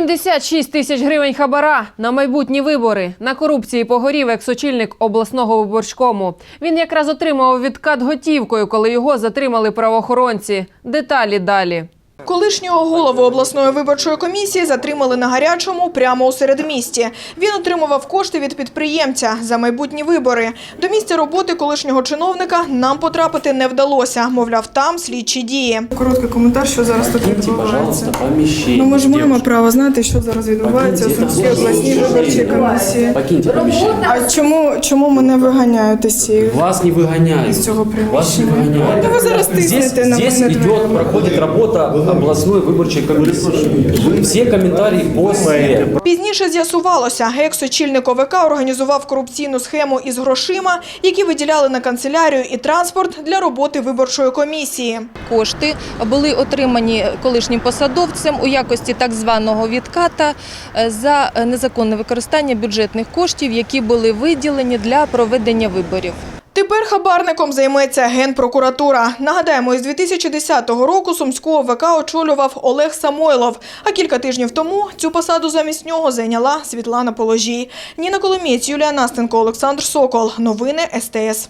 76 тисяч гривень хабара на майбутні вибори. На корупції погорів екс-очільник обласного виборчкому. Він якраз отримав відкат готівкою, коли його затримали правоохоронці. Деталі далі. Колишнього голову обласної виборчої комісії затримали на гарячому прямо у середмісті. Він отримував кошти від підприємця за майбутні вибори. До місця роботи колишнього чиновника нам потрапити не вдалося. Мовляв, там слідчі дії. Короткий коментар, що зараз тут Покиньте, відбувається. пожалуйста, помещение. Ну, ми ж маємо девушка. право знати, що зараз відбувається у Покиньте Сумській это обласній виборчій комісії. Покиньте помещение. А чому, чому мене виганяють із цієї? Вас не выгоняют. Из цього Вас не приміщення. выгоняют. Та ви зараз Здесь, тиснете на здесь мене идет, двоє. проходит работа областной выборчей комиссии. Все комментарии после. Пізніше з'ясувалося, екс-очільник ОВК організував корупційну схему із грошима, які виділяли на канцелярію і транспорт для роботи виборчої комісії. Кошти були отримані колишнім посадовцем у якості так званого відката е, за незаконне використання бюджетних коштів, які були виділені для проведення виборів. Тепер хабарником займеться Генпрокуратура. Нагадаємо, із 2010 року Сумську ОВК очолював Олег Самойлов. А кілька тижнів тому цю посаду замість нього зайняла Світлана Положій. Ніна Коломієць, Юлія Настенко, Олександр Сокол. Новини СТС.